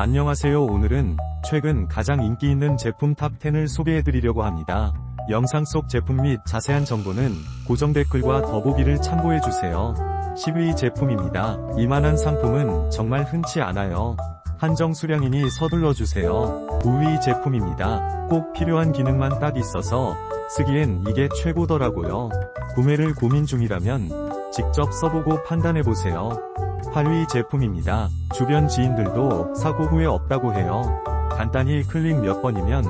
안녕하세요 오늘은 최근 가장 인기 있는 제품 탑10을 소개해드리려고 합니다. 영상 속 제품 및 자세한 정보는 고정 댓글과 더보기를 참고해주세요. 10위 제품입니다. 이만한 상품은 정말 흔치 않아요. 한정 수량이니 서둘러주세요. 9위 제품입니다. 꼭 필요한 기능만 딱 있어서 쓰기엔 이게 최고더라고요. 구매를 고민 중이라면 직접 써보고 판단해보세요. 8위 제품입니다. 주변 지인들도 사고 후에 없다고 해요. 간단히 클릭 몇 번이면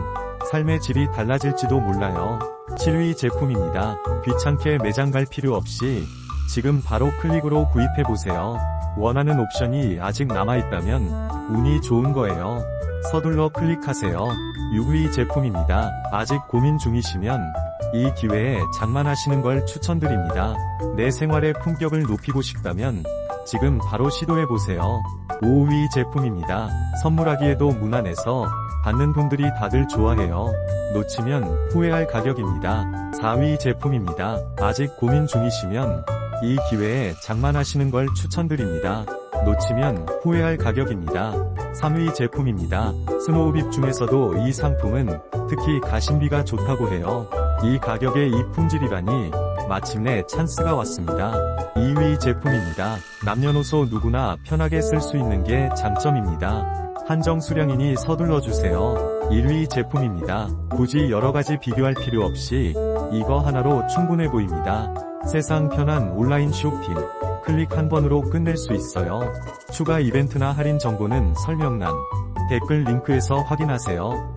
삶의 질이 달라질지도 몰라요. 7위 제품입니다. 귀찮게 매장 갈 필요 없이 지금 바로 클릭으로 구입해보세요. 원하는 옵션이 아직 남아있다면 운이 좋은 거예요. 서둘러 클릭하세요. 6위 제품입니다. 아직 고민 중이시면 이 기회에 장만하시는 걸 추천드립니다. 내 생활의 품격을 높이고 싶다면 지금 바로 시도해보세요. 5위 제품입니다. 선물하기에도 무난해서 받는 분들이 다들 좋아해요. 놓치면 후회할 가격입니다. 4위 제품입니다. 아직 고민 중이시면 이 기회에 장만하시는 걸 추천드립니다. 놓치면 후회할 가격입니다. 3위 제품입니다. 스노우빕 중에서도 이 상품은 특히 가심비가 좋다고 해요. 이 가격에 이 품질이라니 마침내 찬스가 왔습니다. 2위 제품입니다. 남녀노소 누구나 편하게 쓸 수 있는 게 장점입니다. 한정 수량이니 서둘러 주세요. 1위 제품입니다. 굳이 여러가지 비교할 필요 없이 이거 하나로 충분해 보입니다. 세상 편한 온라인 쇼핑. 클릭 한 번으로 끝낼 수 있어요. 추가 이벤트나 할인 정보는 설명란, 댓글 링크에서 확인하세요.